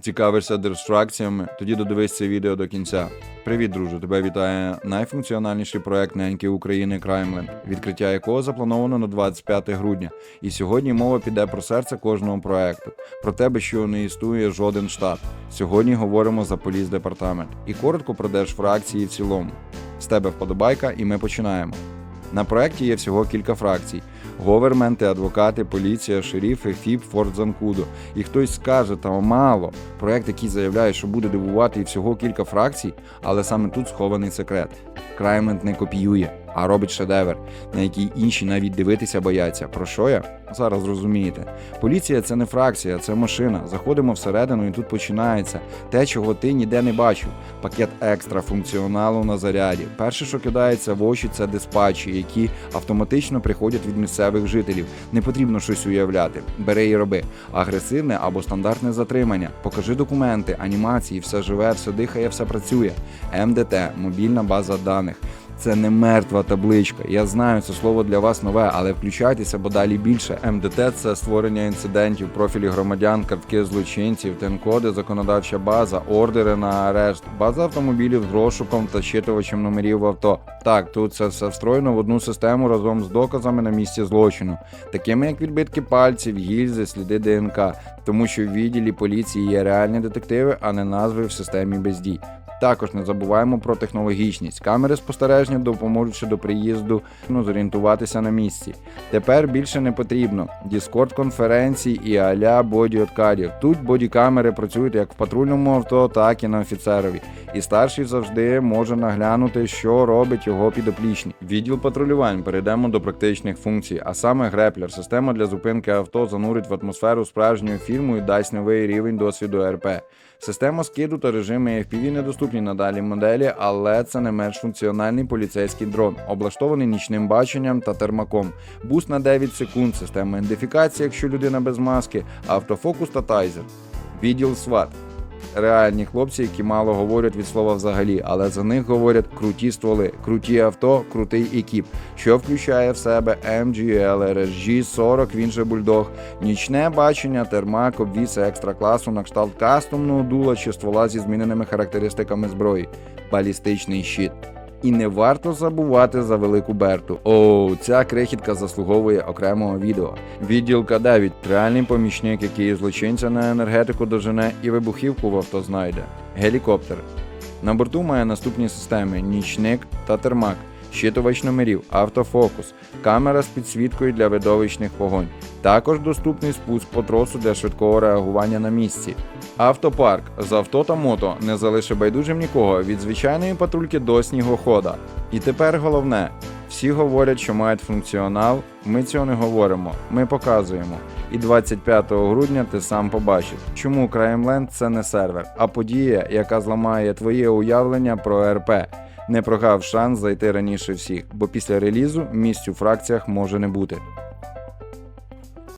Цікавишся дистракціями? Тоді додивись це відео до кінця. Привіт, друже! Тебе вітає найфункціональніший проект неньки України Краймленд, відкриття якого заплановано на 25 грудня. І сьогодні мова піде про серце кожного проекту, про тебе, що не існує жоден штат. Сьогодні говоримо за поліс департамент і коротко про держфракції в цілому. З тебе вподобайка, і ми починаємо. На проєкті є всього кілька фракцій: говерменти, адвокати, поліція, шерифи, ФІП, Форт Занкудо. І хтось скаже, та мало. Проект, який заявляє, що буде дивувати і всього кілька фракцій, але саме тут схований секрет. Краймент не копіює, а робить шедевр, на який інші навіть дивитися бояться. Про що я? Зараз зрозумієте. Поліція це не фракція, це машина. Заходимо всередину, і тут починається те, чого ти ніде не бачив. Пакет екстра функціоналу на заряді. Перше, що кидається в очі, це диспатчі, які автоматично приходять від місцевих жителів. Не потрібно щось уявляти. Бери і роби. Агресивне або стандартне затримання. Покажи документи, анімації, все живе, все дихає, все працює. МДТ мобільна база даних. Це не мертва табличка. Я знаю, це слово для вас нове, але включайтеся, бо далі більше. МДТ це створення інцидентів, профілі громадян, картки злочинців, тенкоди, законодавча база, ордери на арешт, база автомобілів з розшуком та щитувачем номерів авто. Так, тут це все встроєно в одну систему разом з доказами на місці злочину, такими як відбитки пальців, гільзи, сліди ДНК, тому що в відділі поліції є реальні детективи, а не назви в системі бездій. Також не забуваємо про технологічність. Камери спостереження допоможуть ще до приїзду ну, зорієнтуватися на місці. Тепер більше не потрібно. Discord конференцій і аля боді-откадів. Тут бодікамери працюють як в патрульному авто, так і на офіцерові. І старший завжди може наглянути, що робить його підоплічний. Відділ патрулювань перейдемо до практичних функцій, а саме греплер, система для зупинки авто занурить в атмосферу справжнього фільму і дасть новий рівень досвіду РП. Система скиду та режими FPV недоступні надалі моделі, але це не менш функціональний поліцейський дрон, облаштований нічним баченням та термаком. Буст на 9 секунд, система ідентифікації, якщо людина без маски, автофокус та тайзер. Відділ СВАТ. Реальні хлопці, які мало говорять від слова взагалі, але за них говорять круті стволи, круті авто, крутий екіп, що включає в себе MGL, RSG 40, він же бульдог, нічне бачення, термак, обвіс екстра класу на кшталт кастомного дула чи ствола зі зміненими характеристиками зброї, балістичний щит. І не варто забувати за велику Берту. О, ця крихітка заслуговує окремого відео. Відділ К9 – реальний помічник, який злочинця на енергетику дожене і вибухівку в авто знайде. Гелікоптер. На борту має наступні системи: нічник та термак, щитувач номерів, автофокус, камера з підсвіткою для видовищних вогонь. Також доступний спуск по тросу для швидкого реагування на місці. Автопарк з авто та мото не залишить байдужим нікого від звичайної патрульки до снігохода. І тепер головне: всі говорять, що мають функціонал. Ми цього не говоримо, ми показуємо. І 25 грудня ти сам побачиш, чому Краймленд це не сервер, а подія, яка зламає твоє уявлення про РП. Не прогав шанс зайти раніше всіх, бо після релізу місць у фракціях може не бути.